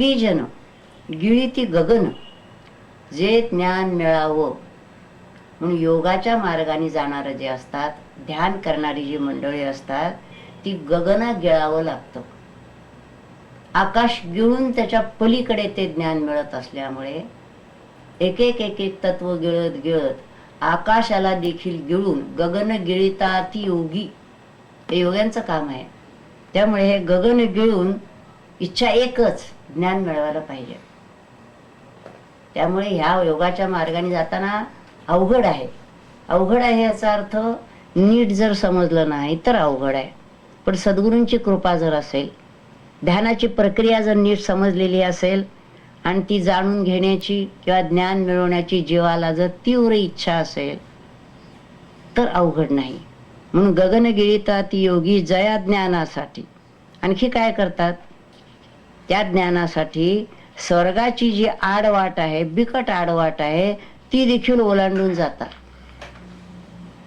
जन गिळीती गगन जे ज्ञान मिळावं. म्हणून योगाच्या मार्गाने जाणारं जे असतात ध्यान करणारी जी मंडळी असतात ती गगना गिळावं लागतं. आकाश गिळून त्याच्या पलीकडे ते ज्ञान मिळत असल्यामुळे एक एक एक एक तत्व गिळत गिळत आकाशाला देखील गिळून गगन गिळिता ती योगी. हे योग्यांचं काम आहे. त्यामुळे हे गगन गिळून इच्छा एकच ज्ञान मिळवायला पाहिजे. त्यामुळे ह्या योगाच्या मार्गाने जाताना अवघड आहे. अवघड आहे याचा अर्थ नीट जर समजलं नाही तर अवघड आहे. पण सद्गुरूंची कृपा जर असेल ध्यानाची प्रक्रिया जर नीट समजलेली असेल आणि ती जाणून घेण्याची किंवा ज्ञान मिळवण्याची जीवाला जर तीव्र इच्छा असेल तर अवघड नाही. म्हणून गगनगिळिता ती योगी जया ज्ञानासाठी. आणखी काय करतात? त्या ज्ञानासाठी स्वर्गाची जी आडवाट आहे बिकट आडवाट आहे ती देखील ओलांडून जातात.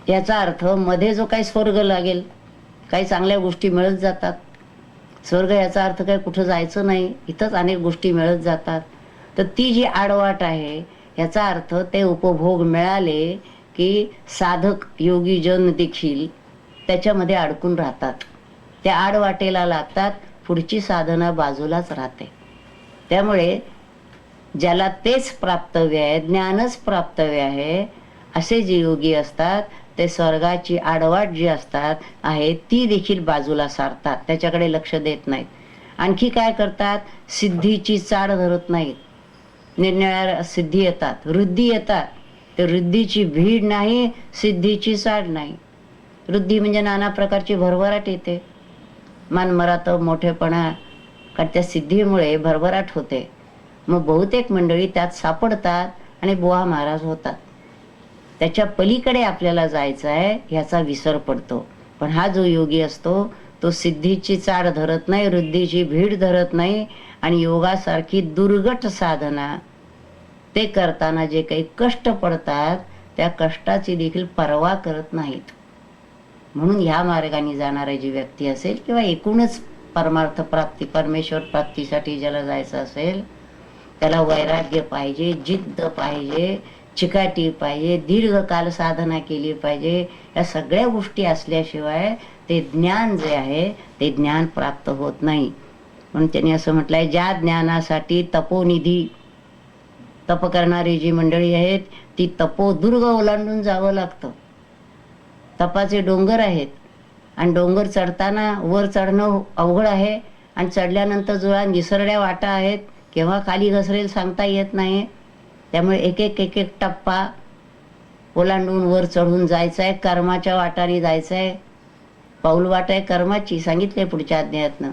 याचा अर्थमध्ये जो काही स्वर्ग लागेल काही चांगल्या गोष्टी मिळत जातात. स्वर्ग याचा अर्थ काय कुठं जायचं नाही इथंच अनेक गोष्टी मिळत जातात. तर ती जी आडवाट आहे याचा अर्थ ते उपभोग मिळाले की साधक योगीजन देखील त्याच्यामध्ये अडकून राहतात. त्या आडवाटेला लागतात पुढची साधना बाजूलाच राहते. त्यामुळे ज्याला तेच प्राप्तव्य आहे ज्ञानच प्राप्तव्य आहे असे जे योगी असतात ते स्वर्गाची आडवाट जी असतात आहे ती देखील बाजूला सारतात त्याच्याकडे लक्ष देत नाहीत. आणखी काय करतात? सिद्धीची चाड धरत नाहीत. निरनिळ्या सिद्धी येतात वृद्धी येतात. तर वृद्धीची भीड नाही सिद्धीची चाड नाही. वृद्धी म्हणजे नाना प्रकारची भरभराट येते. मानमरात मोठेपणा कडच्या त्या सिद्धीमुळे भरभराट होते. मग बहुतेक मंडळी त्यात सापडतात आणि बुवा महाराज होतात. त्याच्या पलीकडे आपल्याला जायचं आहे ह्याचा विसर पडतो. पण हा जो योगी असतो तो सिद्धीची चाड धरत नाही वृद्धीची भीड धरत नाही आणि योगासारखी दुर्गट साधना ते करताना जे काही कष्ट पडतात त्या कष्टाची देखील पर्वा करत नाहीत. म्हणून ह्या मार्गाने जाणारी जी व्यक्ती असेल किंवा एकूणच परमार्थ प्राप्ती परमेश्वर प्राप्तीसाठी ज्याला जायचं असेल त्याला वैराग्य पाहिजे जिद्द पाहिजे चिकाटी पाहिजे दीर्घकाल साधना केली पाहिजे या सगळ्या गोष्टी असल्याशिवाय ते ज्ञान जे आहे ते ज्ञान प्राप्त होत नाही. म्हणून त्यांनी असं म्हटलंय ज्या ज्ञानासाठी तपोनिधी तप करणारी जी मंडळी आहेत ती तपोदुर्ग ओलांडून जावं लागतं. तपाचे डोंगर आहेत. आणि डोंगर चढताना वर चढणं अवघड आहे. आणि चढल्यानंतर जुळा निसरड्या वाटा आहेत केव्हा खाली घसरेल सांगता येत नाही. त्यामुळे एक एक एक एक टप्पा ओलांडून वर चढून जायचं आहे कर्माच्या वाटाने जायचं आहे पाऊल वाट आहे कर्माची सांगितले पुढच्या अध्यायातनं.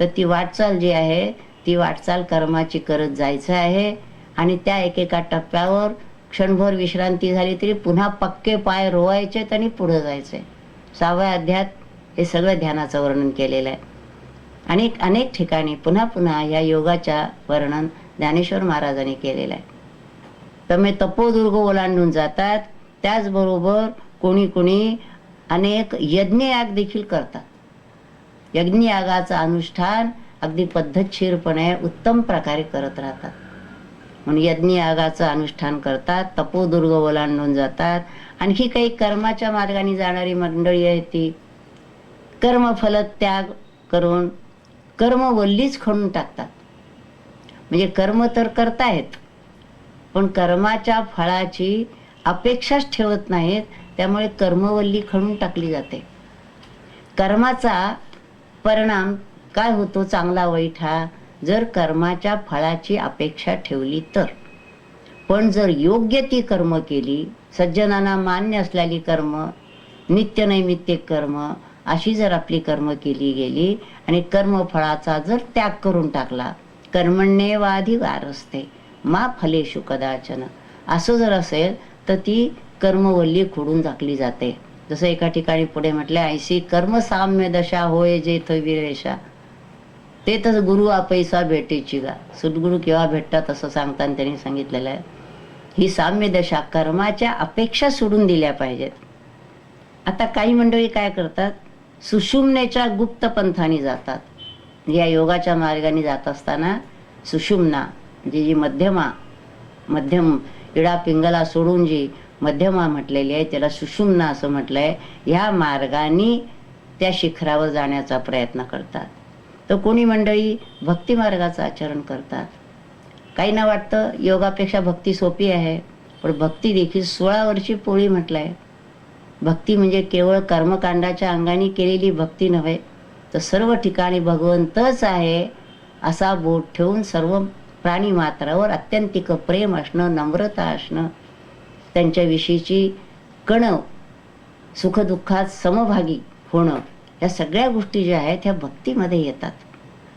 तर ती वाटचाल जी आहे ती वाटचाल कर्माची करत जायचं आहे. आणि त्या एकेका टप्प्यावर क्षणभर विश्रांती झाली तरी पुन्हा पक्के पाय रोवायचे आणि पुढे जायचे. सहाव्या अध्यात हे सगळं ध्यानाचं वर्णन केलेलं आहे. अनेक अनेक ठिकाणी पुन्हा पुन्हा या योगाच्या वर्णन ज्ञानेश्वर महाराजांनी केलेलं आहे. त्यामुळे तपोदुर्ग ओलांडून जातात. त्याचबरोबर कोणी कोणी अनेक यज्ञयाग देखील करतात. यज्ञयागाचं अनुष्ठान अगदी पद्धतशीरपणे उत्तम प्रकारे करत राहतात. म्हणून यज्ञयागाचं अनुष्ठान करतात तपोदुर्ग ओलांडून जातात. आणखी काही कर्माच्या मार्गाने जाणारी मंडळी आहे ती. कर्मफल त्याग करून कर्मवल्लीच खणून टाकतात. म्हणजे कर्म तर करतायत पण कर्माच्या फळाची अपेक्षाच ठेवत नाहीत त्यामुळे कर्मवल्ली खणून टाकली जाते. कर्माचा परिणाम काय होतो? चांगला वाईट हा. जर कर्माच्या फळाची अपेक्षा ठेवली तर. पण जर योग्य ती कर्म केली सज्जनांना मान्य असलेली कर्म नित्यनैमित्तिक कर्म अशी जर आपली कर्म केली गेली आणि कर्मफळाचा जर त्याग करून टाकला कर्मण्येवाधी असते मा फलेशु कदाचन. असं जर असेल तर ती कर्मवल्ली खोडून झाकली जाते. जसं एका ठिकाणी पुढे म्हटलं ऐशी कर्म साम्य दशा होय जे विरेशा. ते तर गुरु अपैसा भेटेची गा. सद्गुरू केव्हा भेटतात असं सांगताना त्यांनी सांगितलेलं आहे. ही साम्य दशा कर्माच्या अपेक्षा सोडून दिल्या पाहिजेत. आता काही मंडळी काय करतात? सुषुम्नेच्या गुप्त पंथाने जातात. या योगाच्या मार्गाने जात असताना सुषुम्ना जी जी मध्यमा मध्यम इडा पिंगला सोडून जी मध्यमा म्हटलेली आहे त्याला सुषुम्ना असं म्हटलंय ह्या मार्गाने त्या शिखरावर जाण्याचा प्रयत्न करतात. तर कोणी मंडळी भक्तिमार्गाचं आचरण करतात. काहींना वाटतं योगापेक्षा भक्ती सोपी आहे पण भक्ती देखील सोळा वर्षी पोळी म्हटलंय. भक्ती म्हणजे केवळ कर्मकांडाच्या अंगाने केलेली भक्ती नव्हे तर सर्व ठिकाणी भगवंतच आहे असा बोट ठेवून सर्व प्राणी मात्रावर अत्यंतिक प्रेम असणं नम्रता असणं त्यांच्याविषयीची कण सुखदुःखात समभागी होणं. या सगळ्या गोष्टी ज्या आहेत ह्या भक्तीमध्ये येतात.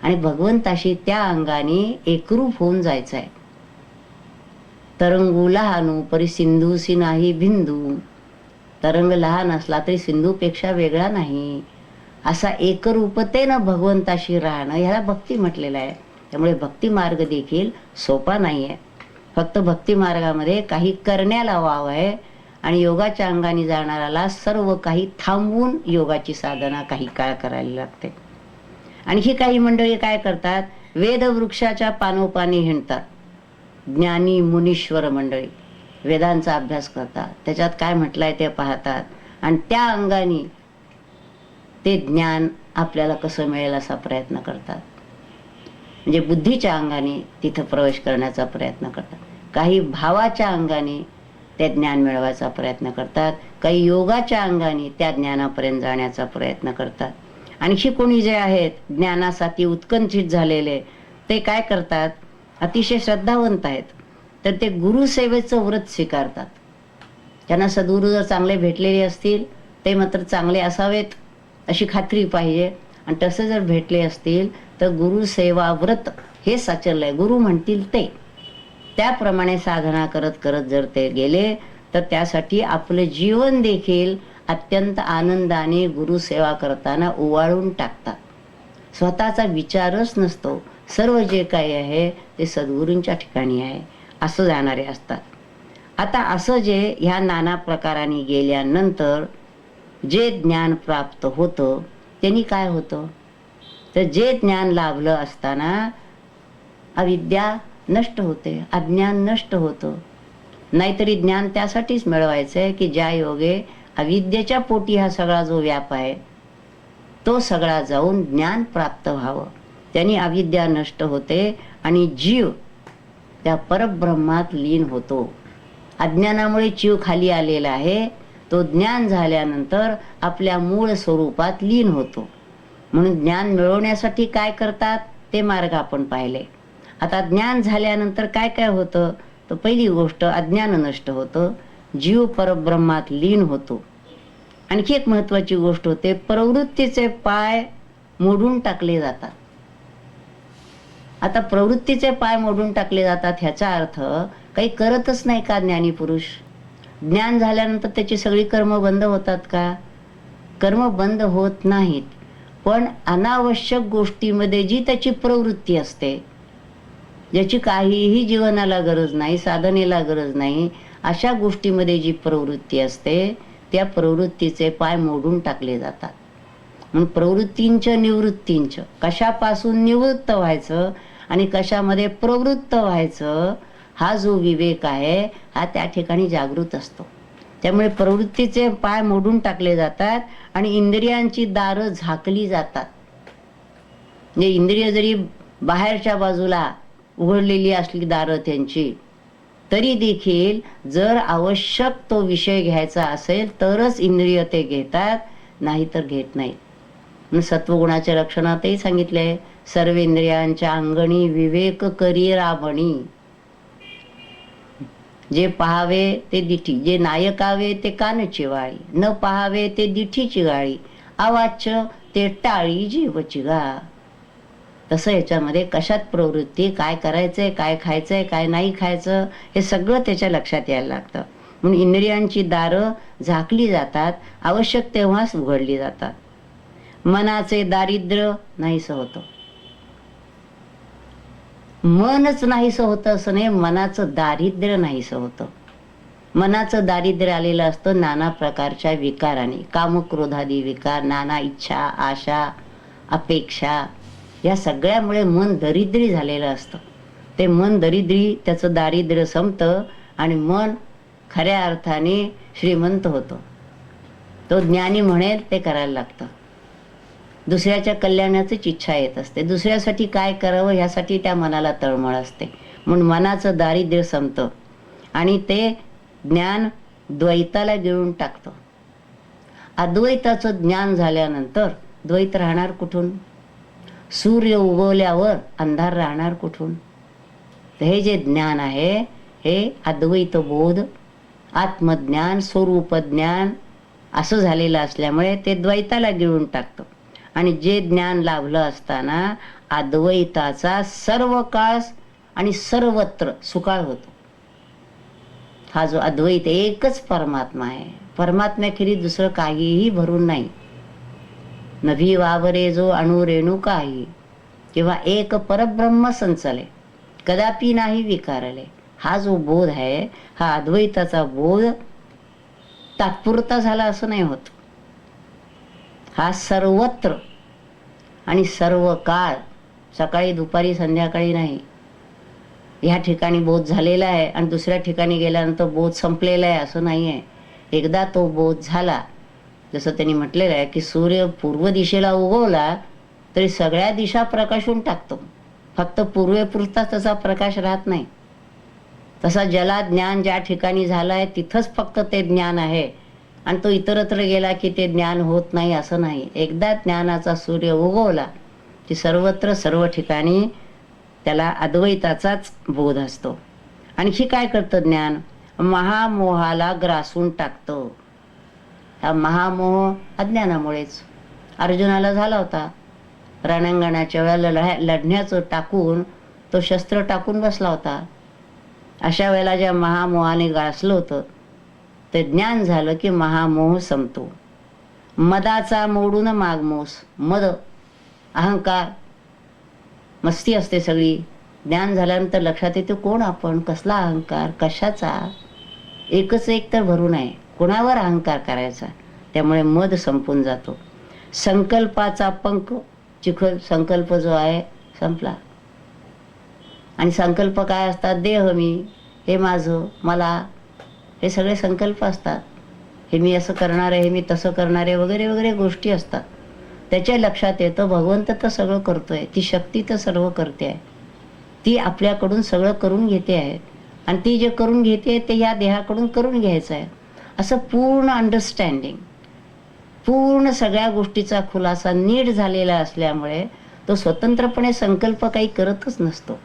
आणि भगवंताशी त्या अंगाने एकरूप होऊन जायचं आहे. तरंगू लहानू परी सिंधूसी नाही बिंदू तरंग लहान असला तरी सिंधूपेक्षा वेगळा नाही. असा एकरूपतेनं भगवंताशी राहणं ह्याला भक्ती म्हटलेलं आहे. त्यामुळे भक्ती मार्ग देखील सोपा नाही आहे फक्त भक्ती मार्गामध्ये काही करण्याला वाव आहे आणि योगाच्या अंगाने जाणाऱ्याला सर्व काही थांबवून योगाची साधना काही काळ करायला लागते. आणखी काही मंडळी काय करतात? वेदवृक्षाच्या पानोपानी हिंडतात. ज्ञानी मुनीश्वर मंडळी वेदांचा अभ्यास करतात. त्याच्यात काय म्हटलंय ते पाहतात. आणि त्या अंगाने ते ज्ञान आपल्याला कसं मिळेल असा प्रयत्न करतात. म्हणजे बुद्धीच्या अंगाने तिथं प्रवेश करण्याचा प्रयत्न करतात. काही भावाच्या अंगाने ते ज्ञान मिळवायचा प्रयत्न करतात. काही योगाच्या अंगाने त्या ज्ञानापर्यंत जाण्याचा प्रयत्न करतात. आणखी कोणी जे आहेत ज्ञानासाठी उत्कंठित झालेले ते काय करतात? अतिशय श्रद्धावंत आहेत. तर ते गुरुसेवेचं व्रत स्वीकारतात. त्यांना सद्गुरू जर चांगले भेटलेले असतील ते मात्र चांगले असावेत अशी खात्री पाहिजे. आणि तसे जर भेटले असतील तर गुरुसेवा व्रत हे साचरलं आहे गुरु म्हणतील ते. त्याप्रमाणे साधना करत करत जर ते गेले तर त्यासाठी आपलं जीवन देखील अत्यंत आनंदाने गुरुसेवा करताना ओवाळून टाकतात. स्वतःचा विचारच नसतो सर्व जे काही आहे ते सद्गुरूंच्या ठिकाणी आहे असं जाणारे असतात. आता असं जे ह्या नाना प्रकाराने गेल्यानंतर जे ज्ञान प्राप्त होतं त्यांनी काय होतं? तर जे ज्ञान लाभलं असताना अविद्या नष्ट होते अज्ञान नष्ट होतं. नाहीतरी ज्ञान त्यासाठीच मिळवायचं आहे की ज्या योगे अविद्येच्या पोटी हा सगळा जो व्याप आहे तो सगळा जाऊन ज्ञान प्राप्त व्हावं. त्यांनी अविद्या नष्ट होते आणि जीव त्या परब्रह्मात लीन होतो. अज्ञानामुळे जीव खाली आलेला आहे तो ज्ञान झाल्यानंतर आपल्या मूळ स्वरूपात लीन होतो. म्हणून ज्ञान मिळवण्यासाठी काय करतात ते मार्ग आपण पाहिले. आता ज्ञान झाल्यानंतर काय काय होतं? तर पहिली गोष्ट अज्ञान नष्ट होतं. जीव परब्रह्मात लीन होतो. आणखी एक महत्वाची गोष्ट होते प्रवृत्तीचे पाय मोडून टाकले जातात. आता प्रवृत्तीचे पाय मोडून टाकले जातात ह्याचा अर्थ काही करतच नाही का ज्ञानी पुरुष? ज्ञान झाल्यानंतर त्याची सगळी कर्म बंद होतात का? कर्म बंद होत नाहीत. पण अनावश्यक गोष्टीमध्ये जी त्याची प्रवृत्ती असते ज्याची काहीही जीवनाला गरज नाही साधनेला गरज नाही. अशा गोष्टीमध्ये जी प्रवृत्ती असते त्या प्रवृत्तीचे पाय मोडून टाकले जातात. म्हणून प्रवृत्तींच्या निवृत्तींचं. कशापासून निवृत्त व्हायचं आणि कशामध्ये प्रवृत्त व्हायचं हा जो विवेक आहे हा त्या ठिकाणी जागृत असतो. त्यामुळे प्रवृत्तीचे पाय मोडून टाकले जातात आणि इंद्रियांची दारं झाकली जातात. म्हणजे इंद्रिय जरी बाहेरच्या बाजूला उघडलेली असली दारं त्यांची. तरी देखील जर आवश्यक तो विषय घ्यायचा असेल तरच इंद्रिय ते घेतात नाहीतर घेत नाहीत. सत्वगुणाच्या लक्षणातही सांगितले सर्व इंद्रियांच्या अंगणी विवेक करी राबणी जे पहावे ते दिठी जे नायकावे ते कानची वाळी न पहावे ते दिठीची गाळी अवाच्य ते टाळी जीवची गा तसं याच्यामध्ये कशात प्रवृत्ती काय करायचंय काय खायचंय काय नाही खायचं हे सगळं त्याच्या लक्षात यायला लागतं. म्हणून इंद्रियांची दारं झाकली जातात आवश्यक तेव्हाच उघडली जातात. मनाचे दारिद्र्य नाहीसं होतं. मनच नाहीसं होतं असं नाही मनाचं दारिद्र्य नाहीसं होतं. मनाचं दारिद्र्य आलेलं असतं नाना प्रकारच्या विकाराने. कामक्रोधादी विकार नाना इच्छा आशा अपेक्षा या सगळ्यामुळे मन दरिद्री झालेलं असतं. ते मन दरिद्री त्याचं दारिद्र्य संपतं आणि मन खऱ्या अर्थाने श्रीमंत होतो. तो ज्ञानी म्हणेल ते करायला लागतं. दुसऱ्याच्या कल्याणाचीच इच्छा येत असते. दुसऱ्यासाठी काय करावं ह्यासाठी त्या मनाला तळमळ असते. म्हणून मनाचं दारिद्र्य संपतं आणि ते ज्ञान द्वैताला गिळून टाकतं. अद्वैताचं ज्ञान झाल्यानंतर द्वैत राहणार कुठून? सूर्य उगवल्यावर अंधार राहणार कुठून? तर हे जे ज्ञान आहे हे अद्वैत बोध आत्मज्ञान स्वरूप ज्ञान असं झालेलं असल्यामुळे ते द्वैताला गिळून टाकतं. आणि जे ज्ञान लाभलं असताना अद्वैताचा सर्व काळ आणि सर्वत्र सुकाळ होतो. हा जो अद्वैत एकच परमात्मा आहे परमात्म्याखेरी दुसरं काहीही भरून नाही. नभी वावरे जो अणु रेणू काही. किंवा एक परब्रह्म संचले. कदापि नाही विकारले. हा जो बोध आहे हा अद्वैताचा बोध तात्पुरता झाला असं नाही होत. हा सर्वत्र आणि सर्व काळ सकाळी दुपारी संध्याकाळी नाही. ह्या ठिकाणी बोध झालेला आहे आणि दुसऱ्या ठिकाणी गेल्यानंतर बोध संपलेला आहे असं नाही आहे एकदा तो बोध झाला जसं त्यांनी म्हटलेलं आहे की सूर्य पूर्व दिशेला उगवला तरी सगळ्या दिशा प्रकाशून टाकतो. फक्त पूर्वेपुरता तसा प्रकाश राहत नाही. तसा जला ज्ञान ज्या ठिकाणी झालं आहे तिथंच फक्त ते ज्ञान आहे. आणि तो इतरत्र गेला की ते ज्ञान होत नाही असं नाही. एकदा ज्ञानाचा सूर्य उगवला की सर्वत्र सर्व ठिकाणी त्याला अद्वैताचाच बोध असतो. आणखी काय करतं ज्ञान? महामोहाला ग्रासून टाकतं. हा महामोह अज्ञानामुळेच. अर्जुनाला झाला होता. रणांगणाच्या वेळेला लढा लढण्याचं टाकून तो शस्त्र टाकून बसला होता. अशा वेळेला ज्या महामोहाने गासलं होतं ते ज्ञान झालं की महामोह संपतो. मदाचा मोडून मागमोस मद अहंकार. मस्ती असते सगळी. ज्ञान झाल्यानंतर लक्षात येते कोण आपण? कसला अहंकार? कशाचा? एकच एक तर भरून आहे. कुणावर अहंकार करायचा? त्यामुळे मद संपून जातो. संकल्पाचा पंख चिखल संकल्प जो आहे संपला. आणि संकल्प काय असतात? देह मी हे माझं मला हे सगळे संकल्प असतात. हे मी असं करणार आहे हे मी तसं करणार आहे वगैरे वगैरे गोष्टी असतात. त्याच्या लक्षात येतं भगवंत तर सगळं करतोय. ती शक्ती तर सर्व करते आहे. ती आपल्याकडून सगळं करून घेते आहे. आणि ती जे करून घेते ते या देहाकडून करून घ्यायचं आहे. असं पूर्ण अंडरस्टँडिंग पूर्ण सगळ्या गोष्टीचा खुलासा नीट झालेला असल्यामुळे तो स्वतंत्रपणे संकल्प काही करतच नसतो.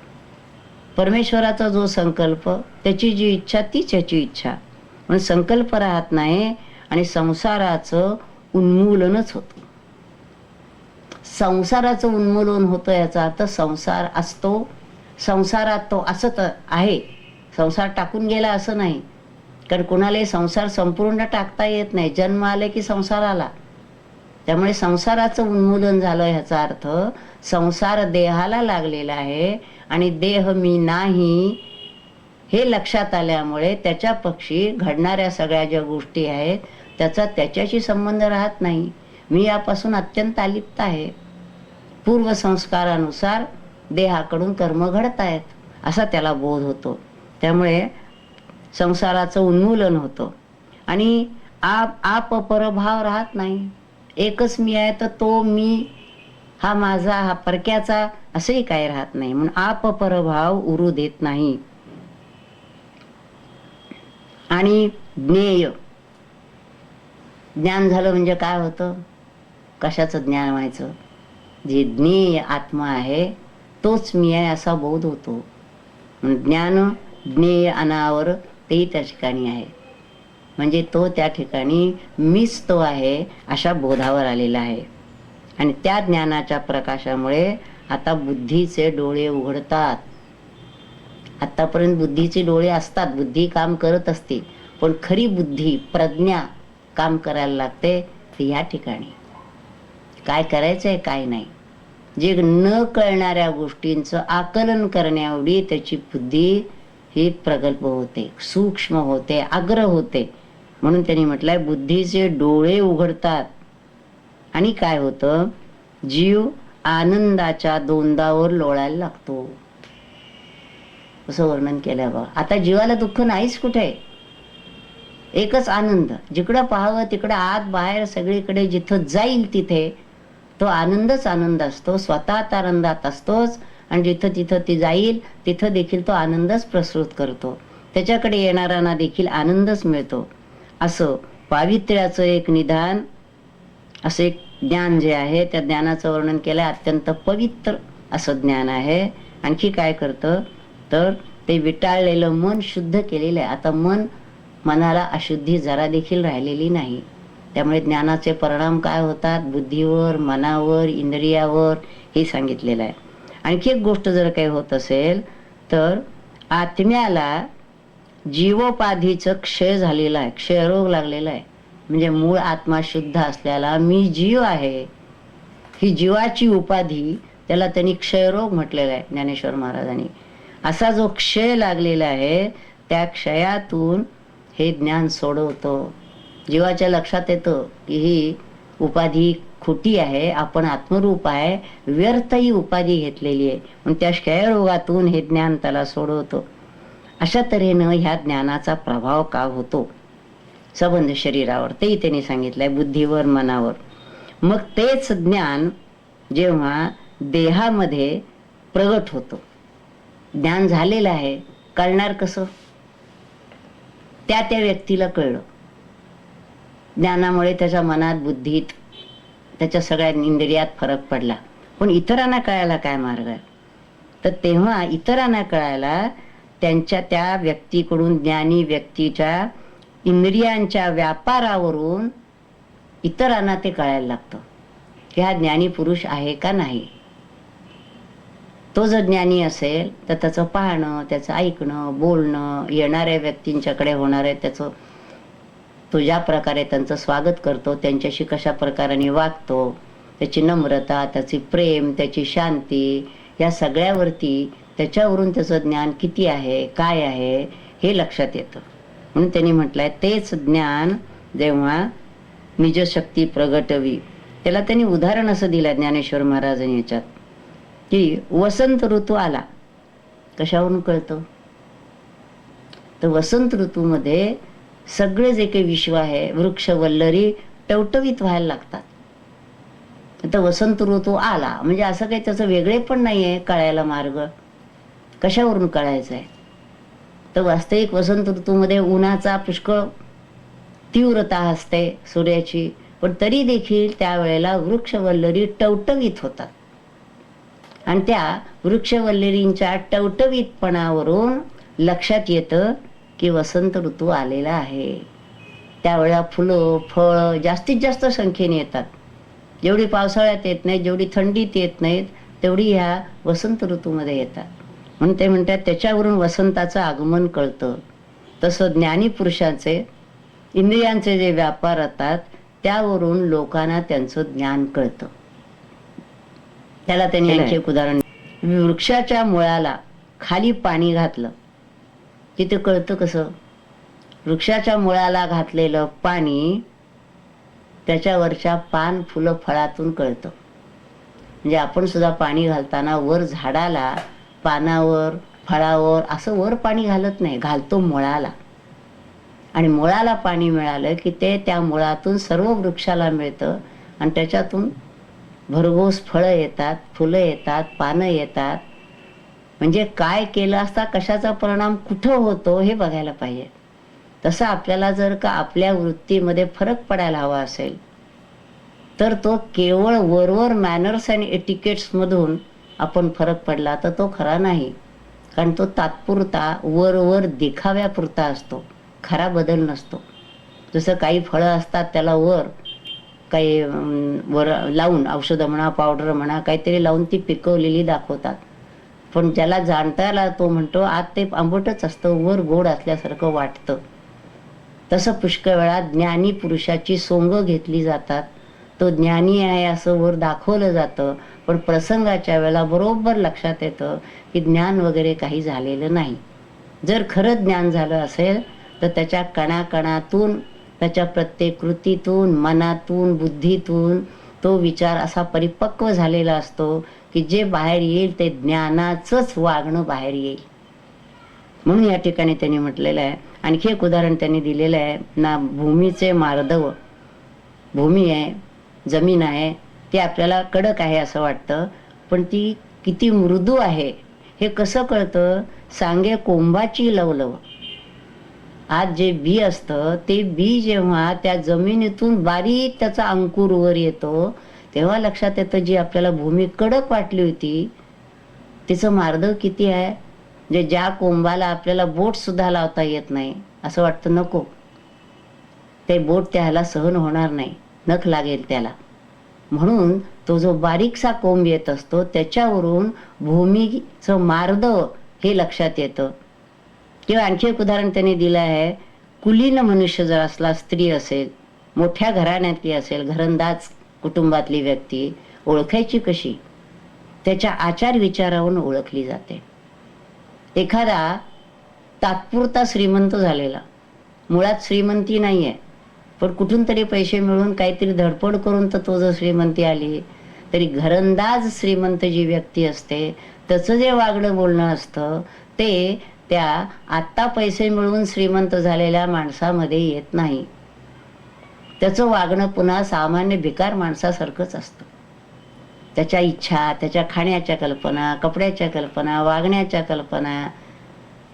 परमेश्वराचा जो संकल्प त्याची जी इच्छा तीच याची इच्छा. म्हणून संकल्प राहत नाही आणि संसाराचं उन्मूलनच होतं. संसाराचं उन्मूलन होतं याचा अर्थ संसार असतो. संसारात तो असत आहे. संसार टाकून गेला असं नाही. कारण कुणालाही संसार संपूर्ण टाकता येत नाही. जन्म आले की संसार आला. त्यामुळे संसाराचं उन्मूलन झालं ह्याचा अर्थ संसार देहाला लागलेला आहे आणि देह मी नाही हे लक्षात आल्यामुळे त्याच्या पक्षी घडणाऱ्या सगळ्या ज्या गोष्टी आहेत त्याचा त्याच्याशी संबंध राहत नाही. मी यापासून अत्यंत अलिप्त आहे. पूर्वसंस्कारानुसार देहाकडून कर्म घडत आहेत असा त्याला बोध होतो. त्यामुळे संसाराचं उन्मूलन होतं. आणि आप आप परभाव राहत नाही. एकच मी आहे तर तो मी हा माझा हा परक्याचा असंही काही राहत नाही. म्हणून आप परभाव उरू देत नाही. आणि ज्ञेय. ज्ञान झालं म्हणजे काय होतं? कशाचं ज्ञान व्हायचं? जे ज्ञेय आत्मा आहे तोच मी आहे असा बोध होतो. ज्ञान ज्ञेय अनावर तेही त्या ठिकाणी आहे. म्हणजे तो त्या ठिकाणी मीच तो आहे अशा बोधावर आलेला आहे. आणि त्या ज्ञानाच्या प्रकाशामुळे आता बुद्धीचे डोळे उघडतात. आतापर्यंत बुद्धीचे डोळे असतात बुद्धी काम करत असते पण खरी बुद्धी प्रज्ञा काम करायला लागते ती या ठिकाणी. काय करायचं आहे काय नाही. जे न कळणाऱ्या गोष्टींचं आकलन करण्याएवढी त्याची बुद्धी हे प्रगल्भ होते सूक्ष्म होते आग्रह होते. म्हणून त्यांनी म्हटलंय बुद्धीचे डोळे उघडतात. आणि काय होतं? जीव आनंदाच्या दोंदावर लोळायला लागतो. असं वर्णन केलंय बा आता जीवाला दुःख नाहीच कुठे? एकच आनंद. जिकडं पाहावं तिकडं आत बाहेर सगळीकडे जिथं जाईल तिथे तो आनंदच आनंद असतो. स्वतः आनंदात असतोच. आणि जिथं तिथं ती जाईल तिथं देखील तो आनंदच प्रसृत करतो. त्याच्याकडे येणाऱ्यांना देखील आनंदच मिळतो. असं पावित्र्याचं एक निदान असं एक ज्ञान जे आहे त्या ज्ञानाचं वर्णन केलं अत्यंत पवित्र असं ज्ञान आहे. आणखी काय करतं? तर ते विटाळलेलं मन शुद्ध केलेलं आहे. आता मन मनाला अशुद्धी जरा देखील राहिलेली नाही. त्यामुळे ज्ञानाचे परिणाम काय होतात? बुद्धीवर मनावर इंद्रियावर हे सांगितलेलं आहे. आणखी एक गोष्ट जर काही होत असेल तर आत्म्याला जीवोपाधीचं क्षय झालेलं आहे क्षयरोग लागलेला आहे. म्हणजे मूळ आत्मा शुद्ध असल्याला मी जीव आहे ही जीवाची उपाधी त्याला त्यांनी क्षयरोग म्हटलेला आहे ज्ञानेश्वर महाराजांनी. असा जो क्षय लागलेला आहे त्या क्षयातून हे ज्ञान सोडवतो. जीवाच्या लक्षात येतं की ही उपाधी खोटी आहे आपण आत्मरूप आहे व्यर्थ ही उपाधी घेतलेली आहे. पण त्या क्षयरोगातून हे ज्ञान त्याला सोडवतो. अशा तऱ्हेनं ह्या ज्ञानाचा प्रभाव का होतो? सबंध शरीरावर तेही त्यांनी सांगितलंय बुद्धीवर मनावर. मग तेच ज्ञान जेव्हा देहामध्ये प्रगट होतो. ज्ञान झालेलं आहे कळणार कसं? त्या त्या व्यक्तीला कळलं. ज्ञानामुळे त्याच्या मनात बुद्धीत त्याच्या सगळ्या इंद्रियात फरक पडला. पण इतरांना कळायला काय मार्ग आहे? तर तेव्हा इतरांना कळायला त्यांच्या त्या व्यक्तीकडून ज्ञानी व्यक्तीच्या इंद्रियांच्या व्यापारावरून इतरांना ते कळायला लागतं. की हा ज्ञानी पुरुष आहे का नाही? तो जर ज्ञानी असेल तर त्याचं पाहणं त्याचं ऐकणं बोलणं येणाऱ्या व्यक्तींच्याकडे होणारे त्याचं तो ज्या प्रकारे त्यांचं स्वागत करतो त्यांच्याशी कशा प्रकाराने वागतो त्याची नम्रता त्याची प्रेम त्याची शांती या सगळ्यावरती त्याच्यावरून त्याचं ज्ञान किती आहे काय आहे हे लक्षात येतं. म्हणून त्यांनी म्हटलंय तेच ज्ञान जेव्हा निजशक्ती प्रगटवी. त्याला त्यांनी उदाहरण असं दिलं ज्ञानेश्वर महाराजांनी याच्यात की वसंत ऋतू आला. कशावरून कळतं? तर वसंत ऋतूमध्ये सगळे जे काही विश्व आहे वृक्ष वल्लरी टवटवीत व्हायला लागतात. आता वसंत ऋतू आला म्हणजे असं काही त्याचं वेगळे पण नाही आहे कळायला मार्ग. कशावरून कळायचं आहे? तर वास्तविक वसंत ऋतूमध्ये उन्हाचा पुष्कळ तीव्रता असते सूर्याची पण तरी देखील त्यावेळेला वृक्षवल्लरी टवटवीत होतात. आणि त्या वृक्षवल्लरींच्या टवटवीतपणावरून लक्षात येतं की वसंत ऋतू आलेला आहे. त्यावेळेला फुलं फळ जास्तीत जास्त संख्येने येतात. जेवढी पावसाळ्यात येत नाहीत जेवढी थंडीत येत नाहीत तेवढी ह्या वसंत ऋतूमध्ये येतात. म्हणून ते म्हणतात त्याच्यावरून वसंताचं आगमन कळतं. तसं ज्ञानी पुरुषांचे इंद्रियांचे जे व्यापार असतात त्यावरून लोकांना त्यांचं ज्ञान कळतं. त्याला त्यांनी आणखी एक उदाहरण वृक्षाच्या मुळाला खाली पाणी घातलं. हे ते कळतं कसं? वृक्षाच्या मुळाला घातलेलं पाणी त्याच्यावरच्या पान फुलं फळातून कळतं. म्हणजे आपण सुद्धा पाणी घालताना वर झाडाला पानावर फळावर असं वर पाणी घालत नाही. घालतो मुळाला. आणि मुळाला पाणी मिळालं की ते त्या मुळातून सर्व वृक्षाला मिळतं आणि त्याच्यातून भरघोस फळं येतात फुलं येतात पानं येतात. म्हणजे काय केलं असता कशाचा परिणाम कुठं होतो हे बघायला पाहिजे. तसं आपल्याला जर का आपल्या वृत्तीमध्ये फरक पडायला हवा असेल तर तो केवळ वरवर मॅनर्स आणि एटिकेट्समधून आपण फरक पडला तर तो खरा नाही. कारण तो तात्पुरता वरवर दिखाव्यापुरता असतो. खरा बदल नसतो. जसं काही फळं असतात त्याला वर काही वर लावून औषधं म्हणा पावडर म्हणा काहीतरी लावून ती पिकवलेली दाखवतात. पण ज्याला जाणता आला तो म्हणतो आत ते आंबटच असतं वर गोड असल्यासारखं वाटतं. तसं पुष्कळ वेळा ज्ञानी पुरुषाची सोंग घेतली जातात. तो ज्ञानी आहे असं वर दाखवलं जातं पण प्रसंगाच्या वेळेला बरोबर लक्षात येतं की ज्ञान वगैरे काही झालेलं नाही. जर खरं ज्ञान झालं असेल तर त्याच्या कणाकणातून त्याच्या प्रत्येक कृतीतून मनातून बुद्धीतून तो विचार असा परिपक्व झालेला असतो की जे बाहेर येईल ते ज्ञानाचंच वागणं बाहेर येईल. म्हणून या ठिकाणी त्यांनी म्हटलेलं आहे. आणखी एक उदाहरण त्यांनी दिलेलं आहे. ना भूमीचे मार्दव. भूमी आहे जमीन आहे ती आपल्याला कडक आहे असं वाटतं. पण ती किती मृदू आहे हे कसं कळतं? सांगे कोंबाची लवलव. आज जे बी असतं ते बी जेव्हा त्या जमिनीतून बारीक त्याचा अंकुर वर येतो तेव्हा लक्षात येतं जी आपल्याला भूमी कडक वाटली होती तिचं मार्दव किती आहे? म्हणजे ज्या कोंबाला आपल्याला बोट सुद्धा लावता येत नाही असं वाटतं नको. ते बोट त्याला सहन होणार नाही नख लागेल त्याला. म्हणून तो जो बारीकसा कोंब येत असतो त्याच्यावरून भूमीचं मार्दव हे लक्षात येतं. किंवा आणखी एक उदाहरण त्यांनी दिलं आहे कुलीन मनुष्य जर असला स्त्री असेल मोठ्या घराण्यातली असेल घरंदाज कुटुंबातली व्यक्ती ओळखायची कशी? त्याच्या आचार विचारावरून ओळखली जाते. एखादा तात्पुरता श्रीमंत झालेला. मुळात श्रीमंती नाही आहे पण कुठून तरी पैसे मिळून काहीतरी धडपड करून तर तो जर श्रीमंती आली तरी घरंदाज श्रीमंत जी व्यक्ती असते त्याचं जे वागणं बोलणं असतं ते त्या आत्ता पैसे मिळवून श्रीमंत झालेल्या माणसामध्ये येत नाही. त्याचं वागणं पुन्हा सामान्य भिकार माणसासारखंच असतं. त्याच्या इच्छा त्याच्या खाण्याच्या कल्पना कपड्याच्या कल्पना वागण्याच्या कल्पना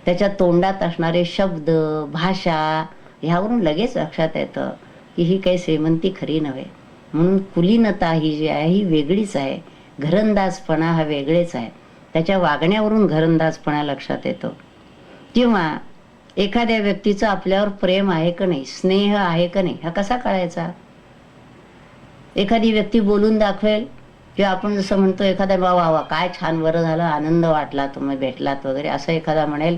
त्याच्या तोंडात असणारे शब्द भाषा ह्यावरून लगेच लक्षात येतं की ही काही श्रीमंती खरी नव्हे. म्हणून कुलीनता ही जी आहे ही वेगळीच आहे. घरंदाजपणा हा वेगळेच आहे. त्याच्या वागण्यावरून घरंदाजपणा लक्षात येतो. किंवा एखाद्या व्यक्तीचं आपल्यावर प्रेम आहे का नाही स्नेह आहे का नाही हा कसा कळायचा? एखादी व्यक्ती बोलून दाखवेल किंवा आपण जसं म्हणतो एखादा बा वा वा काय छान बरं झालं आनंद वाटला तुम्ही भेटलात वगैरे असं एखादा म्हणेल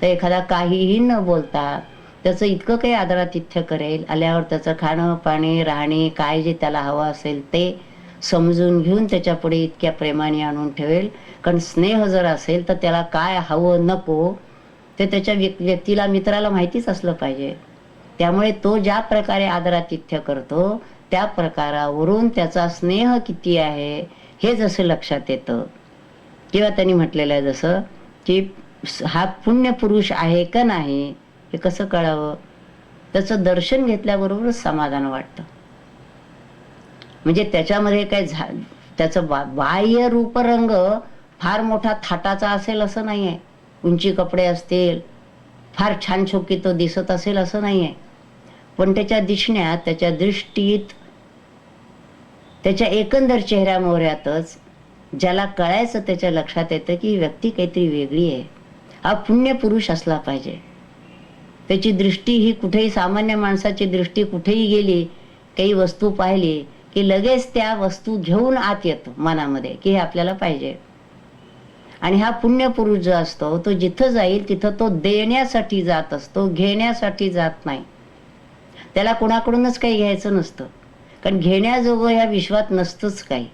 तर एखादा काहीही न बोलता त्याचं इतकं काही आदरातिथ्य करेल आल्यावर त्याचं खाणं पाणी राहणे काय जे त्याला हवं असेल ते समजून घेऊन त्याच्या पुढे इतक्या प्रेमाने आणून ठेवेल. कारण स्नेह जर असेल तर त्याला काय हवं नको ते त्याच्या व्यक्तीला मित्राला माहितीच असलं पाहिजे. त्यामुळे तो ज्या प्रकारे आदरातिथ्य करतो त्या प्रकारावरून त्याचा स्नेह किती आहे हे जसं लक्षात येतं. किंवा त्यांनी म्हटलेलं आहे जसं की हा पुण्य पुरुष आहे का नाही हे कसं कळावं? त्याचं दर्शन घेतल्याबरोबरच समाधान वाटतं. म्हणजे त्याच्यामध्ये काय झा त्याचं बा बाह्य रूपरंग फार मोठा थाटाचा असेल असं नाही आहे उंची कपडे असतील फार छान छोकी तो दिसत असेल असं नाही आहे पण त्याच्या दिसण्यात त्याच्या दृष्टीत त्याच्या एकंदर चेहऱ्या मोहऱ्यातच ज्याला कळायचं त्याच्या लक्षात येतं की ही व्यक्ती काहीतरी वेगळी आहे. हा पुण्य पुरुष असला पाहिजे. त्याची दृष्टी ही कुठेही सामान्य माणसाची दृष्टी कुठेही गेली काही वस्तू पाहिली की लगेच त्या वस्तू घेऊन आत येतो मनामध्ये की हे आपल्याला पाहिजे. आणि हा पुण्यपुरुष जो असतो तो जिथं जाईल तिथं तो देण्यासाठी जात असतो घेण्यासाठी जात नाही. त्याला कोणाकडूनच काही घ्यायचं नसतं. कारण घेण्याजोगं ह्या विश्वात नसतंच काही.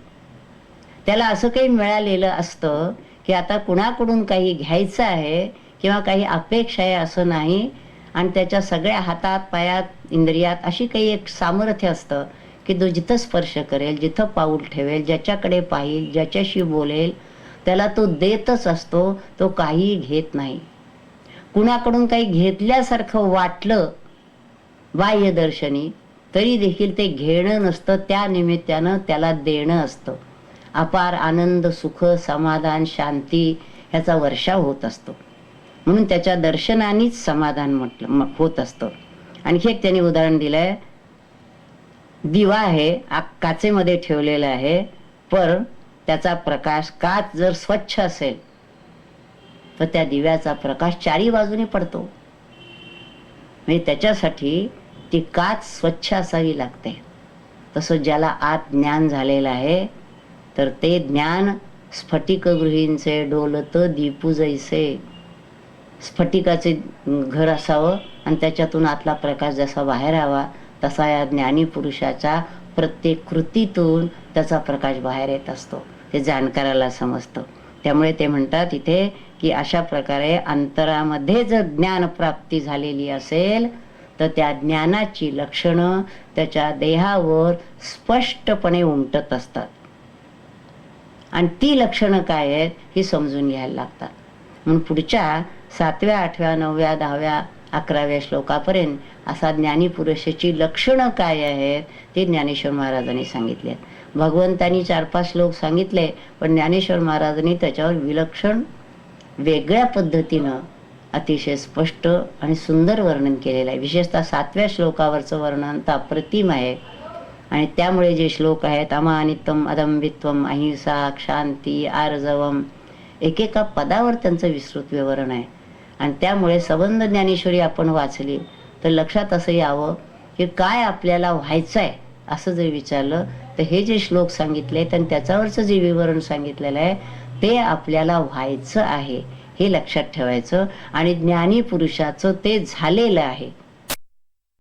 त्याला असं काही मिळालेलं असतं की आता कुणाकडून काही घ्यायचं आहे किंवा काही अपेक्षा आहे असं नाही आणि त्याच्या सगळ्या हातात पायात इंद्रियात अशी काही एक सामर्थ्य असतं की तो जिथं स्पर्श करेल जिथं पाऊल ठेवेल ज्याच्याकडे पाहिल ज्याच्याशी बोलेल त्याला तो देतच असतो तो काही घेत नाही. कुणाकडून काही घेतल्यासारखं वाटलं बाह्यदर्शनी तरी देखील ते घेणं नसतं त्या निमित्तानं त्याला देणं असतं. अपार आनंद सुख समाधान शांती ह्याचा वर्षाव होत असतो. म्हणून त्याच्या दर्शनानेच समाधान म्हटलं होत असतं. आणखी एक त्यांनी उदाहरण दिलंय. दिवा आहे आ- काचेमध्ये ठेवलेला आहे पण त्याचा प्रकाश काच जर स्वच्छ असेल तर त्या दिव्याचा प्रकाश चारी बाजूने पडतो. म्हणजे त्याच्यासाठी ती काच स्वच्छ असावी लागते. तसं ज्याला आत ज्ञान झालेलं आहे तर ते ज्ञान स्फटिक गृहींचे डोलत दीपू जैसे स्फटिकाचे घर असावं आणि त्याच्यातून आतला प्रकाश जसा बाहेर यावा तसा या ज्ञानी पुरुषाच्या प्रत्येक कृतीतून त्याचा प्रकाश बाहेर येत असतो. ते जाणकाराला समजतं. त्यामुळे ते म्हणतात इथे की अशा प्रकारे अंतरामध्ये जर ज्ञान प्राप्ती झालेली असेल तर त्या ज्ञानाची लक्षणं त्याच्या देहावर स्पष्टपणे उमटत असतात. आणि ती लक्षणं काय आहेत ही समजून घ्यायला लागतात. म्हणून पुढच्या सातव्या आठव्या नवव्या दहाव्या अकराव्या श्लोकापर्यंत असा ज्ञानीपुरुषाची लक्षणं काय आहेत ते ज्ञानेश्वर महाराजांनी सांगितले आहेत. भगवंतांनी चार पाच श्लोक सांगितले पण ज्ञानेश्वर महाराजांनी त्याच्यावर विलक्षण वेगळ्या पद्धतीनं अतिशय स्पष्ट आणि सुंदर वर्णन केलेलं आहे. विशेषतः सातव्या श्लोकावरचं वर्णन तर अप्रतिम आहे. आणि त्यामुळे जे श्लोक आहेत अमानित्वम अदंबित्वम अहिंसा शांती आर्जवम एकेका पदावर त्यांचं विस्तृत विवरण आहे. आणि त्यामुळे सबंध ज्ञानेश्वरी आपण वाचली तर लक्षात असं यावं की काय आपल्याला व्हायचं आहे असं जर विचारलं तर हे जे श्लोक सांगितले आणि त्याच्यावरचं जे विवरण सांगितलेलं आहे ते आपल्याला व्हायचं आहे हे लक्षात ठेवायचं. आणि ज्ञानी पुरुषाचं ते झालेलं आहे.